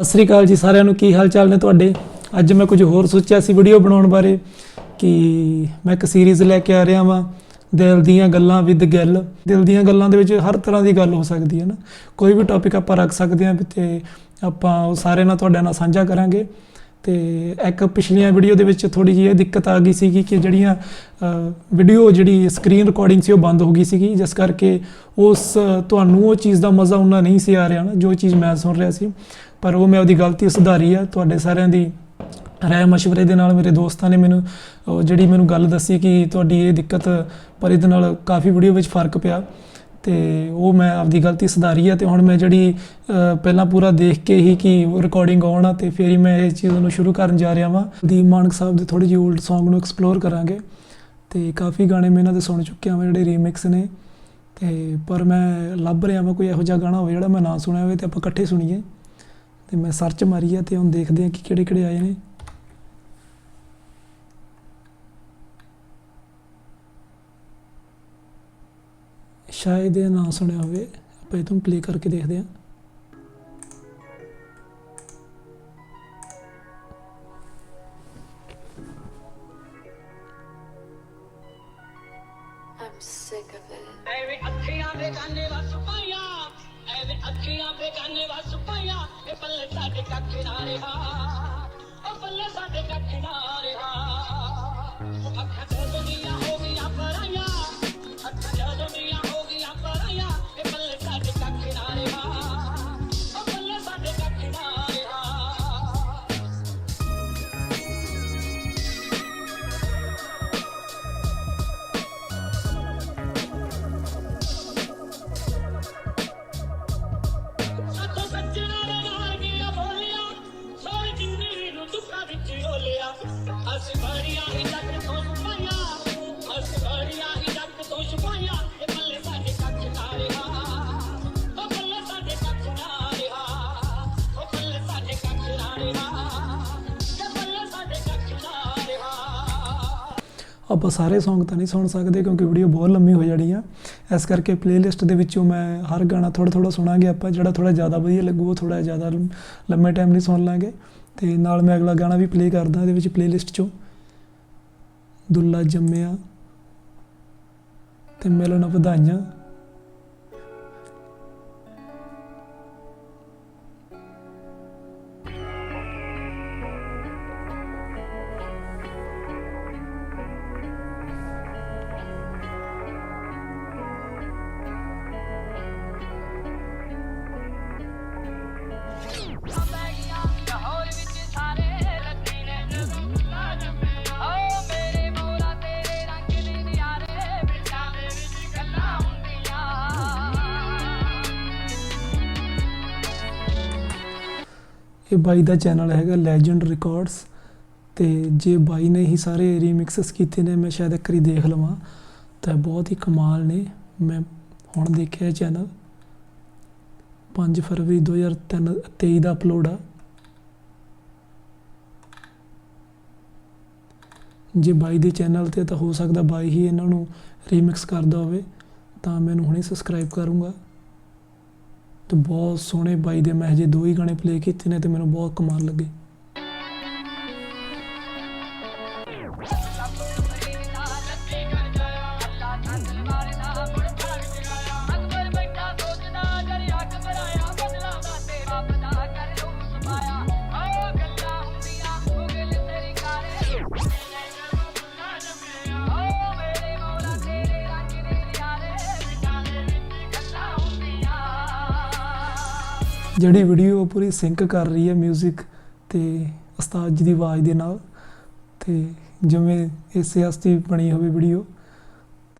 ਸਤਿ ਸ੍ਰੀ ਅਕਾਲ ਜੀ ਸਾਰਿਆਂ ਨੂੰ, ਕੀ ਹਾਲ ਚਾਲ ਨੇ ਤੁਹਾਡੇ? ਅੱਜ ਮੈਂ ਕੁਝ ਹੋਰ ਸੋਚਿਆ ਸੀ ਵੀਡੀਓ ਬਣਾਉਣ ਬਾਰੇ ਕਿ ਮੈਂ ਇੱਕ ਸੀਰੀਜ਼ ਲੈ ਕੇ ਆ ਰਿਹਾ ਵਾਂ, ਦਿਲ ਦੀਆਂ ਗੱਲਾਂ ਵਿਦ ਗੱਲ ਦਿਲ ਦੀਆਂ ਗੱਲਾਂ ਦੇ ਵਿੱਚ ਹਰ ਤਰ੍ਹਾਂ ਦੀ ਗੱਲ ਹੋ ਸਕਦੀ ਹੈ ਨਾ। ਕੋਈ ਵੀ ਟੌਪਿਕ ਆਪਾਂ ਰੱਖ ਸਕਦੇ ਹਾਂ ਤੇ ਆਪਾਂ ਉਹ ਸਾਰੇ ਨਾਲ ਤੁਹਾਡੇ ਨਾਲ ਸਾਂਝਾ ਕਰਾਂਗੇ। ਤੇ ਇੱਕ ਪਿਛਲੀਆਂ ਵੀਡੀਓ ਦੇ ਵਿੱਚ ਥੋੜੀ ਜਿਹੀ ਇਹ ਦਿੱਕਤ ਆ ਗਈ ਸੀਗੀ ਕਿ ਜਿਹੜੀਆਂ ਵੀਡੀਓ ਜਿਹੜੀ ਸਕਰੀਨ ਰਿਕਾਰਡਿੰਗ ਸੀ ਉਹ ਬੰਦ ਹੋ ਗਈ ਸੀਗੀ। ਜਿਸ ਕਰਕੇ ਉਸ ਤੁਹਾਨੂੰ ਉਹ ਚੀਜ਼ ਦਾ ਮਜ਼ਾ ਉਹਨਾਂ ਨਹੀਂ ਸੀ ਆ ਰਿਹਾ ਨਾ, ਜੋ ਚੀਜ਼ ਮੈਂ ਸੁਣ ਰਿਹਾ ਸੀ। ਪਰ ਉਹ ਮੈਂ ਉਹਦੀ ਗਲਤੀ ਸੁਧਾਰੀ ਆ। ਤੁਹਾਡੇ ਸਾਰਿਆਂ ਦੀ ਰਾਏ ਮਸ਼ਵਰੇ ਦੇ ਨਾਲ ਮੇਰੇ ਦੋਸਤਾਂ ਨੇ ਮੈਨੂੰ ਜਿਹੜੀ ਮੈਨੂੰ ਗੱਲ ਦੱਸੀ ਕਿ ਤੁਹਾਡੀ ਇਹ ਦਿੱਕਤ ਪਰ ਇਹਦੇ ਨਾਲ ਕਾਫੀ ਵੀਡੀਓ ਵਿੱਚ ਫ਼ਰਕ ਪਿਆ। ਤੇ ਉਹ ਮੈਂ ਆਪਦੀ ਗਲਤੀ ਸੁਧਾਰੀ ਆ ਤੇ ਹੁਣ ਮੈਂ ਜਿਹੜੀ ਪਹਿਲਾਂ ਪੂਰਾ ਦੇਖ ਕੇ ਹੀ ਕਿ ਰਿਕਾਰਡਿੰਗ ਆਉਣ ਆ ਤੇ ਫਿਰ ਹੀ ਮੈਂ ਇਹ ਚੀਜ਼ ਨੂੰ ਸ਼ੁਰੂ ਕਰਨ ਜਾ ਰਿਹਾ ਵਾਂ। ਦੀਪ ਮਾਨਕ ਸਾਹਿਬ ਦੇ ਥੋੜੀ ਜਿਹੀ 올ਡ Song ਨੂੰ ਐਕਸਪਲੋਰ ਕਰਾਂਗੇ। ਤੇ ਕਾਫੀ ਗਾਣੇ ਮੈਂ ਇਹਨਾਂ ਦੇ ਸੁਣ ਚੁੱਕਿਆ ਵਾਂ ਜਿਹੜੇ ਰੀਮਿਕਸ ਨੇ। ਤੇ ਪਰ ਮੈਂ ਲੱਭ ਰਿਹਾ ਵਾਂ ਕੋਈ ਇਹੋ ਜਿਹਾ ਗਾਣਾ ਹੋਵੇ ਜਿਹੜਾ ਮੈਂ ਨਾ ਸੁਣਿਆ ਹੋਵੇ ਤੇ ਆਪਾਂ ਇਕੱਠੇ ਸੁਣੀਏ। ਤੇ ਮੈਂ ਸਰਚ ਮਾਰੀ ਆ ਤੇ ਹੁਣ ਦੇਖਦੇ ਆ ਕਿ ਕਿਹੜੇ ਕਿਹੜੇ ਆਏ ਨੇ। ਸ਼ਾਇਦ ਇਹ ਨਾ ਸੁਣਿਆ ਹੋਵੇ ਆਪਾਂ ਇਹ ਤੋਂ ਪਲੇ ਕਰਕੇ ਦੇਖਦੇ ਆ। I'm sick of it. ਐਵੇਂ ਅੱਖੀਆਂ ਦੇ ਵਸ ਪਾਇਆ। ਇਹ ਪੱਲੇ ਸਾਡੇ ਕੱਖ ਨਾ ਰਿਹਾ। ਉਹ ਪੱਲੇ ਸਾਡੇ ਕੱਖ ਨਾ ਰਿਹਾ। ਅੱਖਾਂ ਤੋਂ ਦੁਨੀਆ हंस भरिया हिलक थोन पया हंस भरिया ਆਪਾਂ ਸਾਰੇ Song ਤਾਂ ਨਹੀਂ ਸੁਣ ਸਕਦੇ ਕਿਉਂਕਿ ਵੀਡੀਓ ਬਹੁਤ ਲੰਮੀ ਹੋ ਜਾਣੀ ਆ। ਇਸ ਕਰਕੇ ਪਲੇਲਿਸਟ ਦੇ ਵਿੱਚੋਂ ਮੈਂ ਹਰ ਗਾਣਾ ਥੋੜਾ ਥੋੜਾ ਸੁਣਾਂਗੇ ਆਪਾਂ, ਜਿਹੜਾ ਥੋੜਾ ਜ਼ਿਆਦਾ ਵਧੀਆ ਲੱਗੂ, ਉਹ ਥੋੜਾ ਜ਼ਿਆਦਾ ਲੰਮੇ ਟਾਈਮ ਲਈ ਸੁਣ ਲਾਂਗੇ। ਤੇ ਨਾਲ ਮੈਂ ਅਗਲਾ ਗਾਣਾ ਵੀ ਪਲੇ ਕਰਦਾ ਇਹਦੇ ਵਿੱਚ ਪਲੇਲਿਸਟ ਚੋਂ। ਦੁੱਲਾ ਜੰਮਿਆ ਤੇ ਮਿਲਣ ਵਧਾਈਆਂ। ਇਹ ਬਾਈ ਦਾ ਚੈਨਲ ਹੈਗਾ ਲੈਜੈਂਡ ਰਿਕਾਰਡਸ ਤੇ ਜੇ ਬਾਈ ਨੇ ਹੀ ਸਾਰੇ ਰੀਮਿਕਸਸ ਕੀਤੇ ਨੇ, ਮੈਂ ਸ਼ਾਇਦ ਇੱਕ ਵਾਰੀ ਦੇਖ ਲਵਾਂ। ਤਾਂ ਬਹੁਤ ਹੀ ਕਮਾਲ ਨੇ। ਮੈਂ ਹੁਣ ਦੇਖਿਆ ਚੈਨਲ 5 ਫਰਵਰੀ 2023 ਦਾ ਅਪਲੋਡ ਆ। ਜੇ ਬਾਈ ਦੇ ਚੈਨਲ ਤੇ ਤਾਂ ਹੋ ਸਕਦਾ ਬਾਈ ਹੀ ਇਹਨਾਂ ਨੂੰ ਰੀਮਿਕਸ ਕਰਦਾ ਹੋਵੇ, ਤਾਂ ਮੈਨੂੰ ਹੁਣੇ ਸਬਸਕ੍ਰਾਈਬ ਕਰੂੰਗਾ। ਤੇ ਬਹੁਤ ਸੋਹਣੇ ਬਾਈ ਦੇ ਮੈਂ ਹਜੇ ਦੋ ਹੀ ਗਾਣੇ ਪਲੇ ਕੀਤੇ ਨੇ ਤੇ ਮੈਨੂੰ ਬਹੁਤ ਕਮਾਲ ਲੱਗੇ। ਜਿਹੜੀ ਵੀਡੀਓ ਪੂਰੀ ਸਿੰਕ ਕਰ ਰਹੀ ਹੈ 뮤직 ਤੇ ਉਸਤਾਦ ਜੀ ਦੀ ਆਵਾਜ਼ ਦੇ ਨਾਲ ਤੇ ਜਿਵੇਂ ਇਸੇ ਹਸਤੀ ਬਣੀ ਹੋਵੇ ਵੀਡੀਓ